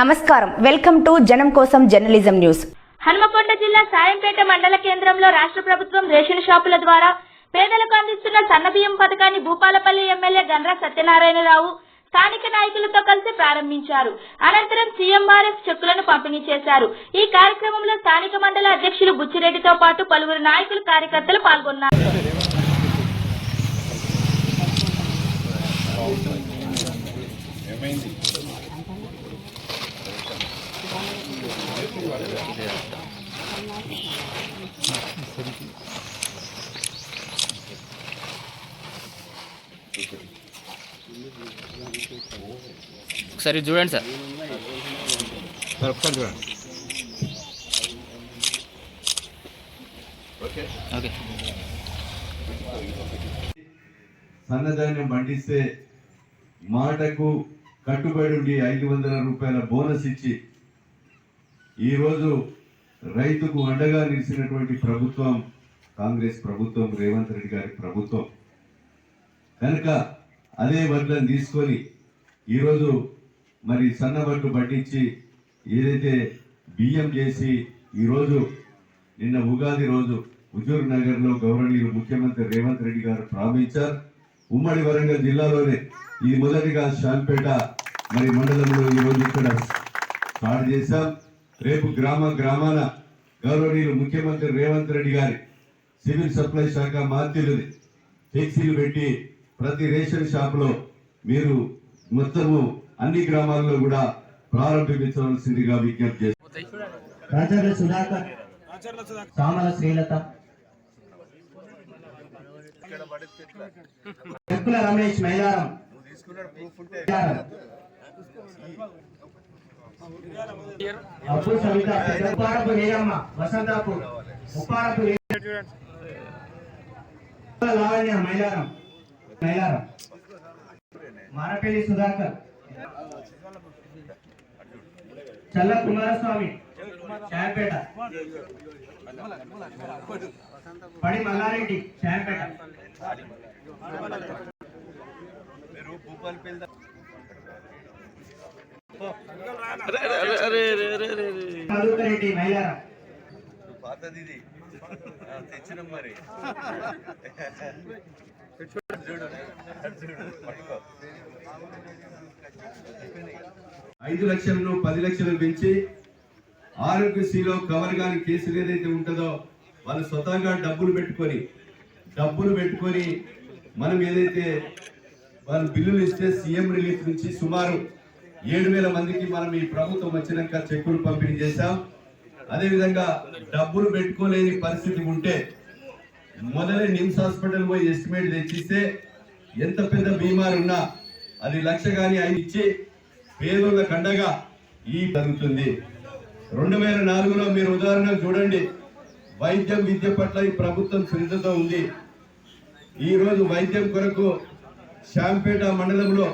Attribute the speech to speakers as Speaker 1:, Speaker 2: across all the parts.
Speaker 1: నమస్కారం. Welcome to జనం కోసం జర్నలిజం న్యూస్.
Speaker 2: హనుమకొండ జిల్లా సాయంపేట మండల కేంద్రంలో రాష్ట్ర ప్రభుత్వం రేషన్ షాపుల ద్వారా పేదలకు అందిస్తున్న సన్నబియ్యం పథకాన్ని భూపాలపల్లి ఎమ్మెల్యే గండ్ర సత్యనారాయణరావు స్థానిక నాయకులతో కలిసి ప్రారంభించారు. అనంతరం సీఎంఆర్ఎఫ్ చెక్కులను పంపిణీ చేశారు. ఈ కార్యక్రమంలో స్థానిక మండల అధ్యక్షులు బుచ్చిరెడ్డితో పాటు పలువురు నాయకులు కార్యకర్తలు పాల్గొన్నారు.
Speaker 3: ఒకసారి చూడండి సార్. ఓకే.
Speaker 4: సన్నధాన్యం పండిస్తే మాటకు కట్టుబడి ఉండి ఐదు వందల రూపాయల బోనస్ ఇచ్చి ఈరోజు రైతుకు అండగా నిలిచినటువంటి ప్రభుత్వం కాంగ్రెస్ ప్రభుత్వం రేవంత్ రెడ్డి గారి ప్రభుత్వం. కనుక అదే వడ్లను తీసుకొని ఈరోజు మరి సన్నబడ్లు పట్టించి ఏదైతే బియ్యం చేసి ఈరోజు నిన్న ఉగాది రోజు హుజూర్ నగర్లో గౌరవనీయులు ముఖ్యమంత్రి రేవంత్ రెడ్డి గారు ప్రారంభించారు. ఉమ్మడి వరంగల్ జిల్లాలోనే ఇది మొదటిగా శాంపేట మరి మండలంలో ఈరోజు ఇక్కడ స్టార్ట్ చేశాం. రేపు గ్రామ గ్రామాన గౌరవనీయులు ముఖ్యమంత్రి రేవంత్ రెడ్డి గారి సివిల్ సప్లై శాఖ మాధ్యులని ఫ్లెక్సీలు పెట్టి ప్రతి రేషన్ షాప్లో మీరు మొత్తము అన్ని గ్రామాల్లో కూడా ప్రారంభించవలసిందిగా విజ్ఞప్తి
Speaker 5: చేస్తారు సుధాకర్. సామల శ్రీలత. చెక్కుల రమేష్ మైలారం అప్పు సవిత. ఉప్పారపు ఉప్పారపు లావణ్య మైలారం మైలారం మారపల్లి సుధాకర్. చల్ల కుమారస్వామి శాంపేట పడి మల్లారెడ్డి శాంపేట మధుకర్ రెడ్డి మైలారం
Speaker 4: పాతది తెచ్చినాం మరి. ఐదు లక్షలను పది లక్షలు పెంచి ఆరోగ్యశ్రీలో కవర్ కాని కేసులు ఏదైతే ఉంటుందో వాళ్ళు స్వతహాగా డబ్బులు పెట్టుకొని డబ్బులు పెట్టుకొని మనం ఏదైతే వాళ్ళు బిల్లులు ఇస్తే సీఎం రిలీఫ్ నుంచి సుమారు ఏడు వేల మందికి మనం ఈ ప్రభుత్వం వచ్చినాక చెక్కులు పంపిణీ చేశాం. అదేవిధంగా డబ్బులు పెట్టుకోలేని పరిస్థితి ఉంటే మొదలే నిమ్స్ హాస్పిటల్ పోయి ఎస్టిమేట్ తెచ్చిస్తే ఎంత పెద్ద బీమారు ఉన్నా అది లక్ష కానీ ఆయన ఇచ్చి పేదోళ్ళ కండగా ఈ జరుగుతుంది. రెండు వేల నాలుగులో మీరు ఉదాహరణకు చూడండి. వైద్యం విద్య పట్ల ఈ ప్రభుత్వం శ్రద్ధతో ఉంది. ఈరోజు వైద్యం కొరకు శాంపేట మండలంలో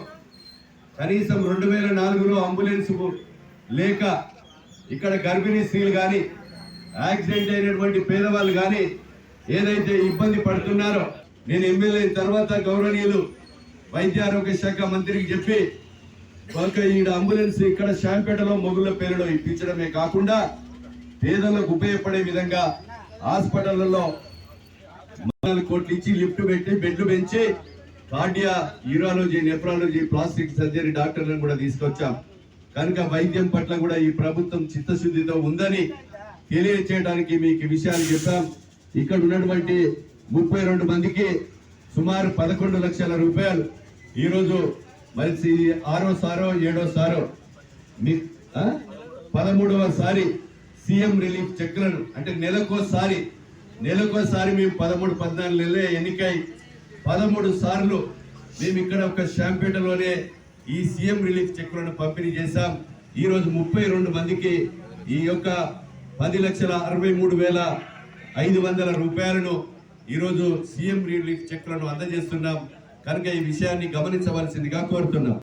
Speaker 4: కనీసం రెండు వేల నాలుగులో అంబులెన్స్ లేక ఇక్కడ గర్భిణీ స్త్రీలు కానీ యాక్సిడెంట్ అయినటువంటి పేదవాళ్ళు కానీ ఏదైతే ఇబ్బంది పడుతున్నారో నేను ఎమ్మెల్యే అయిన తర్వాత గౌరవనీయులు వైద్య ఆరోగ్య శాఖ మంత్రికి చెప్పి ఒక ఈడ అంబులెన్స్ ఇక్కడ శాంపేటలో మొగుళ్ళ పేరులో ఇప్పించడమే కాకుండా పేదలకు ఉపయోగపడే విధంగా హాస్పిటళ్ళలో కోట్లు ఇచ్చి లిఫ్ట్ పెట్టి బెడ్లు పెంచి cardia urology nephrology plastic surgery డాక్టర్లను కూడా తీసుకొచ్చాం. కనుక వైద్యం పట్ల కూడా ఈ ప్రభుత్వం చిత్తశుద్ధితో ఉందని తెలియచేయడానికి మీకు విషయాలు చెప్పాం ఇక్కడ ఉన్నటువంటి ముప్పై రెండు మందికి సుమారు పదకొండు లక్షల రూపాయలు ఈరోజు మరి ఆరో సారో ఏడో సారో మీ ఆ? పదమూడవసారి సీఎం రిలీఫ్ చెక్లను అంటే నెలకోసారి నెలకోసారి మేము పదమూడు పద్నాలుగు నెలలే ఎన్నికై పదమూడు సార్లు మేము ఇక్కడ ఒక శాంపేటలోనే ఈ సీఎం రిలీఫ్ చెక్కులను పంపిణీ చేశాం. ఈరోజు ముప్పై రెండు మందికి ఈ యొక్క పది లక్షల అరవై మూడు వేల ఐదు వందల రూపాయలను ఈరోజు సీఎం రిలీఫ్ చెక్కులను అందజేస్తున్నాం. కనుక ఈ విషయాన్ని గమనించవలసిందిగా కోరుతున్నాం.